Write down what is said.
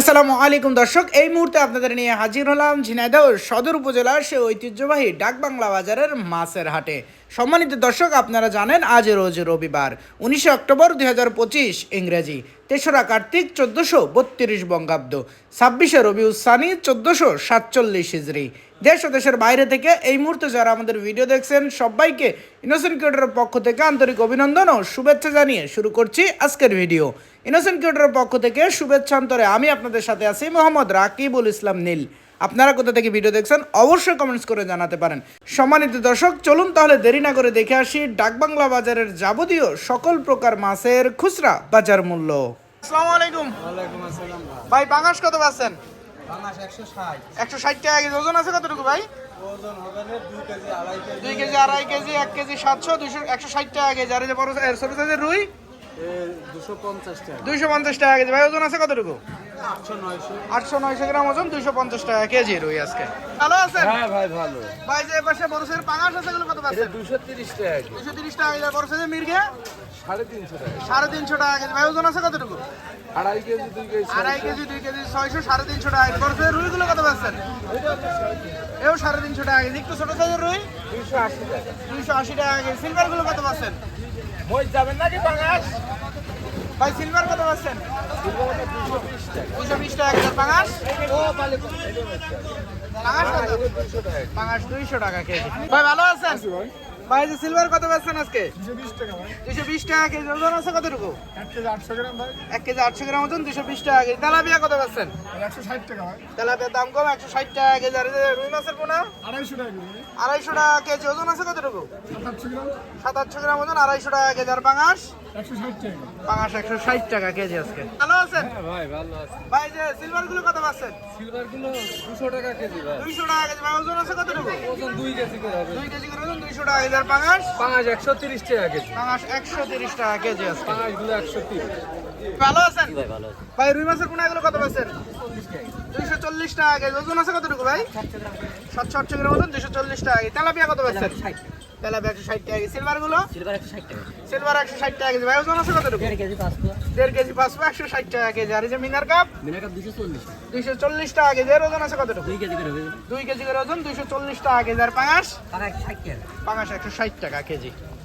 আসসালামু আলাইকুম দর্শক, এই মুহূর্তে আপনাদের নিয়ে হাজির হলাম ঝিনাইদহ সদর উপজেলার সে ঐতিহ্যবাহী ডাক বাংলা বাজারের মাছের হাটে। সম্মানিত দর্শক, আপনারা জানেন আজ রোজ রবিবার, উনিশে অক্টোবর দুই হাজার পঁচিশ, ইংরেজি, তেসরা কার্তিক চোদ্দোশো বত্রিশ বঙ্গাব্দ, ছাব্বিশে রবিউসানি চোদ্দোশো সাতচল্লিশ হিজড়ি দেশ ও দেশের বাইরে থেকে এই মুহূর্তে যারা আমাদের ভিডিও দেখছেন সবাইকে ইনোসেন্ট কিউটারের পক্ষ থেকে আন্তরিক অভিনন্দন ও শুভেচ্ছা জানিয়ে শুরু করছি আজকের ভিডিও ইনোসেন্ট কিউটারের পক্ষ থেকে শুভেচ্ছা অন্তরে আমি আপনাদের সাথে আছি মোহাম্মদ রাকিবুল ইসলাম নীল। আপনারা কোথা থেকে ভিডিও দেখছেন অবশ্যই কমেন্টস করে জানাতে পারেন। সম্মানিত দর্শক চলুন তাহলে দেরি না করে দেখে আসি ডাকবাংলা বাজারের যাবতীয় সকল প্রকার মাছের খুচরা বাজার মূল্য। আসসালামু আলাইকুম। ভাই বাংলাদেশ কত পাচ্ছেন? একশো ষাট। টাকা কেজি। ওজন আছে কতটুকু ভাই? দুই কেজি আড়াই কেজি। দুই কেজি আড়াই কেজি এক কেজি সাতশো দুইশো একশো ষাট টাকা কেজি। আর এই যে বড় ছোট সাইজের রুই? দুশো পঞ্চাশ টাকা। দুইশো পঞ্চাশ টাকা কেজি। ভাই ওজন আছে কতটুকু? আটশো নয়শো গ্রাম ওজন দুইশো পঞ্চাশ টাকা কেজি রুই আজকে। ভালো আছেন? হ্যাঁ ভাই ভালো। ভাই যে পাশে বড় সাইজের পাঙাশ আছে এগুলো কত পাচ্ছেন? দুশো তিরিশ টাকা দুইশো তিরিশ টাকা বড় সাইজের মির্গে? সাড়ে তিনশো টাকা সাড়ে তিনশো টাকা কেজি। ভাই ওজন আছে কতটুকু? আড়াই কেজি দুই কেজি আড়াই কেজি দুই কেজি ছয়শো সাড়ে তিনশো টাকা বড় সাইজের রুইগুলো কত পাচ্ছেন? এও সাড়ে তিনশো টাকা কেজি। একটু ছোট সাইজের রুই? দুইশো আশি টাকা দুইশো আশি টাকা কেজি। সিলভারগুলো কত পাচ্ছেন? মই যাবেন নাকি বাংলাদেশ ভাই সিলভার কত পাচ্ছেন? দুশো বিশ টাকা কেজি পাঙাশ। পাঙাশ দুইশো টাকা কেজি। ভাই ভালো আছেন? ভাই যে সিলভার কত পাচ্ছেন আজকে? দুশো বিশ টাকা ভাই। বিশ টাকা কেজি। ওজন আছে কতটুকু? এক কেজি আটশো গ্রাম ওজন দুশো বিশ টাকা কেজি। তেলাপিয়া কত পাচ্ছেন একশো ষাট টাকা ভাই। তেলাপিয়ার দাম কম একশো ষাট টাকা কেজি। আর রুই মাছের পোনা? আড়াইশো টাকা কেজি। আড়াইশো টাকা কেজি ওজন আছে কতটুকু? সাত আটশো গ্রাম ওজন আড়াইশো টাকা কেজি। আর পাঙাশ? একশো পাঙাশ একশো ষাট টাকা কেজি আজকে। ভালো আছেন? হ্যাঁ ভাই ভালো আছে। ভাই যে সিলভারগুলো কত পাচ্ছেন? সিলভারগুলো দুশো টাকা কেজি ভাই। দুইশো টাকা কেজি। ভাই ওজন আছে কতটুকু? ওজন দুই কেজি করে হবে। দুই কেজি করে ওজন দুইশো টাকা কেজি। আর পাঙাশ? পাঁচ একশো তিরিশ টাকা কেজি। পাঙাশ একশো তিরিশ টাকা কেজি আজকে। পাঁচগুলো একশো তিরিশ। ভালো আছেন? ভাই রুই মাছের পোনা এগুলো কত পাচ্ছেন? দুইশো চল্লিশ টাকা। কেজি। ওজন আছে কতটুকু ভাই? সাতশো গ্রাম মতন দুশো চল্লিশ টাকা তেলাপিয়া কত পাচ্ছেন তেলাপিয়া একশো ষাট টাকা সিলভারগুলো সিলভার একশো ষাট টাকা সিলভার একশো ষাট টাকা কেজি। ভাই ওজন আছে কত দেড় কেজি পাঁচশো। দেড় কেজি পাঁচশো একশো ষাট টাকা কেজি। আর এই যে মিনার কাপ? মিনার কাপ দুশো চল্লিশ দুইশো চল্লিশ টাকা কেজি। এর ওজন আছে কতটুকু? দুই কেজি করে দুই কেজি করে ওজন দুইশো চল্লিশ টাকা কেজি। আর পাঙাশ? একশো ষাট টাকা। পাঙাশ একশো ষাট টাকা কেজি।